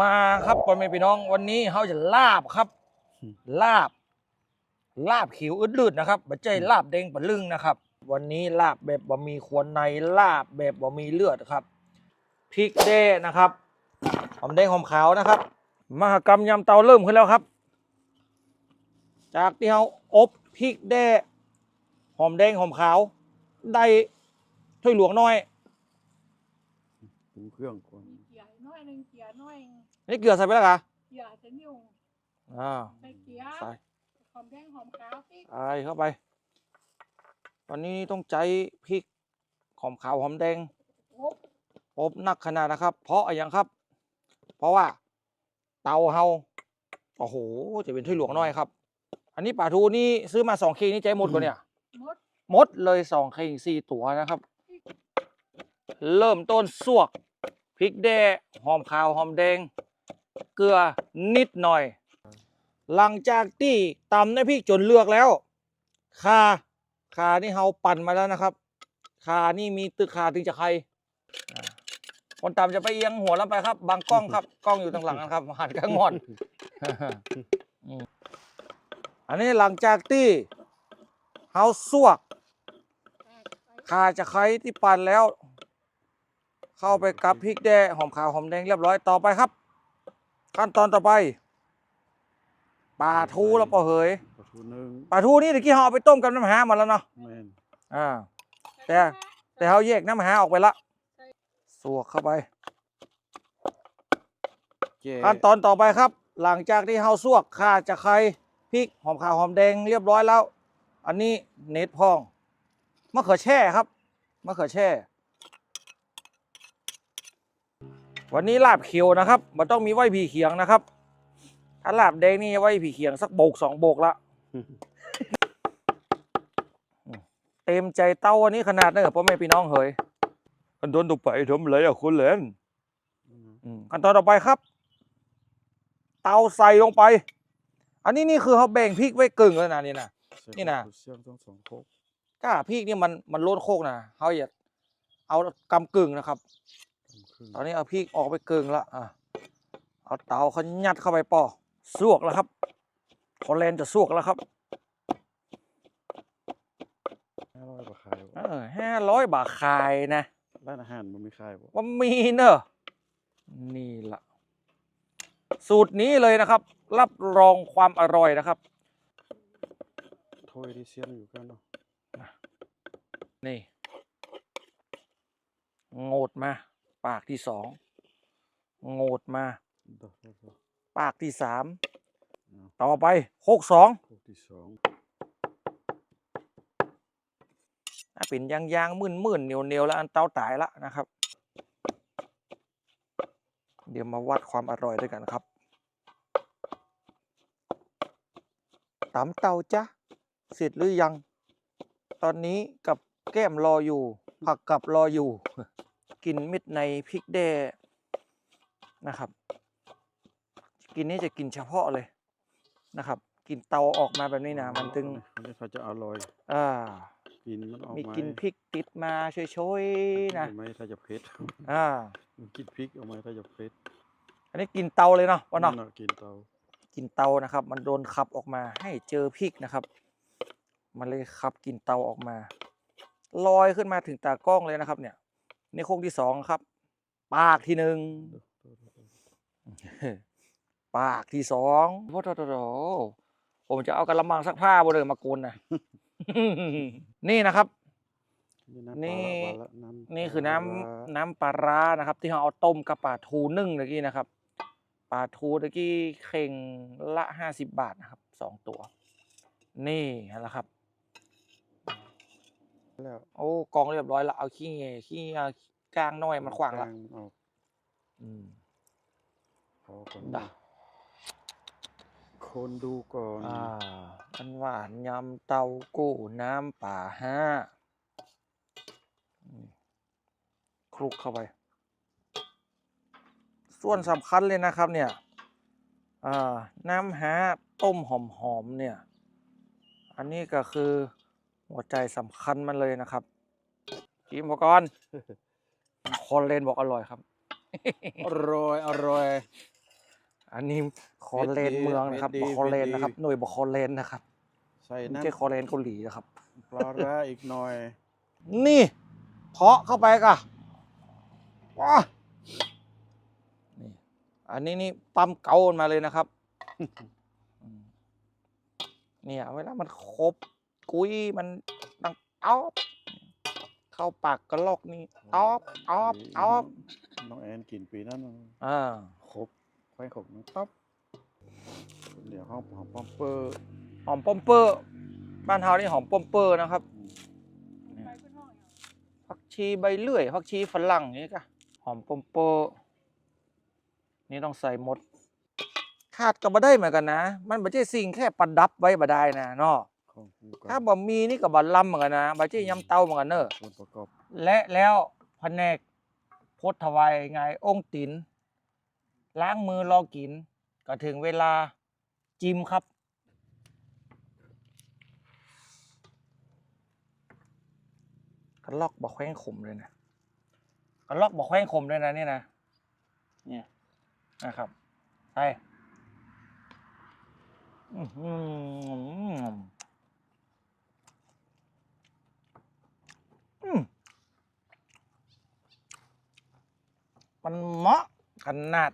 มาครับพ่อแม่พี่น้อง วันนี้เขาจะลาบครับ ลาบ ลาบขิวอึดลืดนะครับบัจใจลาบเด้งปะลึงนะครับ วันนี้ลาบแบบบะมีควรในลาบแบบบะมีเลือดครับพริกแด้นะครับหอมแดงหอมขาวนะครับ มหกรรมยำเตาเริ่มขึ้นแล้วครับ จากที่เขาอบพริกแด้หอมแดงหอมขาว ได้ถ้วยหลวงน้อย ปรุงเครื่องก่อนเกียร์น้อยหนึ่งเกียร์น้อยนี่เกลือใส่ไปแล้วกะเกียร์จะนิ่วอ่าใส่เกียร์ใส่หอมแดงหอมขาวพริกใส่เข้าไปวันนี้ต้องใช้พริกหอมขาวหอมแดงโอ๊บอบหนักขนาดนะครับ เพราะอะไรอย่างครับ เพราะว่า เตาเฮาโอ้โหจะเป็นถ้วยหลวงน้อยครับ อันนี้ปลาทูนี่ซื้อมาสองเคนี่ใจหมดกว่าเนี่ย มด หมดเลยสองเคสี่ตัวนะครับ เริ่มต้นสวกพริกแด้หอมขาวหอมแดง เกลือนิดหน่อย หลังจากที่ตำน้ำพริกจนเลือกแล้วคาคานี่เฮาปั่นมาแล้วนะครับคานี่มีตึกคาถึงจะใครคนตำจะไปเอียงหัวแล้วไปครับ บางกล้องครับ กล้องอยู่ทางหลังนะครับหันข้างงอน อันนี้หลังจากที่เฮาสวกแตกใส่ข่าจะไครที่ปั่นแล้ว เข้าไปกับพริกแด้หอมขาวหอมแดงเรียบร้อยต่อไปครับ ขั้นตอนต่อไปปลาทูแล้วปอเหยปลาทูนึ่งปลาทูนี่ตะกี้เราเอาไปต้มกับน้ำหามาแล้วเนาะแม่นอ่าแต่แต่เขาแยกน้ำหาออกไปละสวกเข้าไปแก่ขั้นตอนต่อไปครับ หลังจากที่เฮาสวกข่าจะไคร้พริกหอมขาวหอมแดงเรียบร้อยแล้ว อันนี้เน็ตพองมะเขือแช่ครับมะเขือแช่ วันนี้ลาบเขียวนะครับมันต้องมีไหวผีเขียงนะครับถ้าลาบแดงนี่ไหวผีเขียงสักโบกสองโบกละเต็มใจเต้าวันนี้ขนาดนั้นเหรอพ่อแม่พี่น้องเฮ้ยขั้นตอนต่อไปทำอะไรอะคุณเหลนอืมอืมขั้นตอนต่อไปครับ เตาใส่ลงไป อันนี้นี่คือเขาแบ่งพริกไว้กึ่งแล้วนะนี่นะใส่นี่นะข้าวเสียงต้องสองโคกก้าพริกนี่มันมันโลดโคกนะเขาอย่าเอากำกึ่งนะครับทำครึ่ง ตอนนี้เอาพริกออกไปกึ่งละอะเอาเตาเขายัดเข้าไปปอสวกแล้วครับคอแลนจะสวกแล้วครับห้าร้อยบาทขายบ่เออห้าร้อยบาทขายนะร้านอาหารมันมีขายบ่ว่ามีเนอะนี่ละสูตรนี้เลยนะครับ รับรองความอร่อยนะครับถ้วยที่เสียนอยู่กันเนาะนี่ โงดมา ปากที่สองโงดมาต่อต่อต่อปากที่สามอืมต่อไปโคกสองโคกที่สองอะเป็นยางยางมื่นมื่นเหนียวเหนียวแล้วอันเต้าตายละนะครับ เดี๋ยวมาวัดความอร่อยด้วยกันครับตำเตาจ้ะเสร็จหรือยัง ตอนนี้กับแก้มรออยู่ ผักกับรออยู่ กินมิดในพริกแด้นะครับ กินนี้จะกินเฉพาะเลยนะครับ กินเตาออกมาแบบนี้นะมันถึงอันนี้เขาจะอร่อยอ่ากินมันออกมีมากินพริกติดมาช่วยๆนะกิไม่ถ้าจะเผ็ดอ่ามันกินพริกออกมาถ้าจะเผ็ดอันนี้กินเตาเลยเนาะวะเนาะนั่นกินเตากินเตานะครับ มันโดนขับออกมาให้เจอพริกนะครับ มันเลยขับกินเตาออกมา ลอยขึ้นมาถึงตากล้องเลยนะครับ เนี่ย นี่โคกที่สองครับ ปากที่หนึ่งปากที่สองโอ้โหผมจะเอากระมังซักผ้าบนเรือมากุนนะนี่นะครับ นี่นี่น้ำปลาละน้ำนี่คือน้ำปลาร้าน้ำปลาร้านะครับ ที่เราเอาต้มกับปลาทูนึ่งเมื่อกี้นะครับปลาทูเมื่อกี้เข่งละห้าสิบบาทนะครับสองตัว นี่แหละครับ แล้วโอ้กองเรียบร้อยแล้วเอาขี้เงขี้เอากลางน้อยมันขวางละกออกอืมพอก่อนด่ะคนดูก่อนอ่ามันหวานยำเต้ากู้น้ำป่าห้าอืมคลุกเข้าไป ส่วนสำคัญเลยนะครับ เนี่ยอ่าน้ำฮะต้มหอมๆเนี่ย อันนี้ก็คือ หัวใจสำคัญมันเลยนะครับกินพก่อนคนเลนบอกอร่อยครับ อร่อยอร่อยอันนี้คอเลนเมืองนะครับเม็ดดีบอคอเลนเม็ดดีนะครับหน่วยบอคอเลนนะครับใส่ไม่น้ใช่คอเลนเกาหลีนะครับำปลาร้าอีกหน่อย นี่เพาะเข้าไปกะว้านี่อันนี้นี่ปั๊มเกามาเลยนะครับอืมเนี่ยเวลามันครบ กุ้ยมันดังอ๊อบเข้าปากกระลอกนี่อ๊อบอ๊อบอ๊อบน้องแอนกินปีนั้นมันอ่าครบไข่ขบมันปั๊บเดี๋ยวเขาหอมปอมเปอร์หอมป้อมเปอร์บ้านเฮานี่หอมป้อมเปอร์นะครับไปขึ้นห้องอย่างผักชีใบเลื่อยผักชีฝรั่งนี่กะหอมป้อมเปอร์นี่ต้องใส่หมดขาดก็บ่ได้เหมือนกันนะ มันไม่ใช่สิ่งแค่ประดับไว้บ่ได้นะเนาะ ของคู่กันถ้าบ่มีนี่ก็บ่ล้ำเหมือนกันนะบ่ใช่ยำเต้าเหมือนกันเนอะส่วนประกอบและแล้วแผนกโพธถวายไงองค์ตินล้างมือรอกิน ก็ถึงเวลาจิ้มครับ กระลอกบอกแข้งขมเลยนะกระลอกบอกแข้งขมเลยนะนี่นะเนี่ยนะครับใช่อื้อหืออืมมันเหมาะข นาด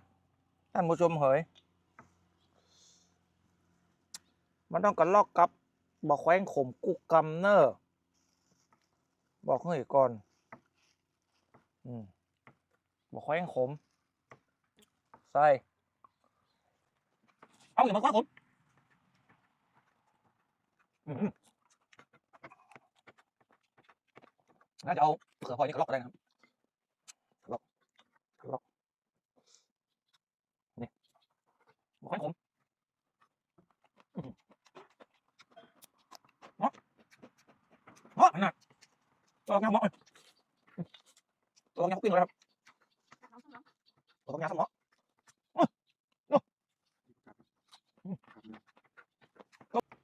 ท่านผู้ชมเหยมันต้องกระลอกกับบอกแข้งขมกุกกำเนอร์บอกเฮ้ยก่อนอืมบอกแข้งขมใส่เอาอย่ามาคว้าผมน่าจะเอาเขือพอยนี่กระลอกก็ได้นะครับกระลอกกระลอกนี่ บอกแข้งขมหือเหมาะเหมาะนาดตัวงาเหมาะเลยตัวงามปิ้งเลยครับตัวงามสมอง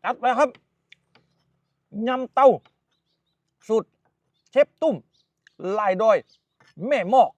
จัดไปครับยำเต้าสูตรเชฟตุ้ม ลายดอย แม่หมอก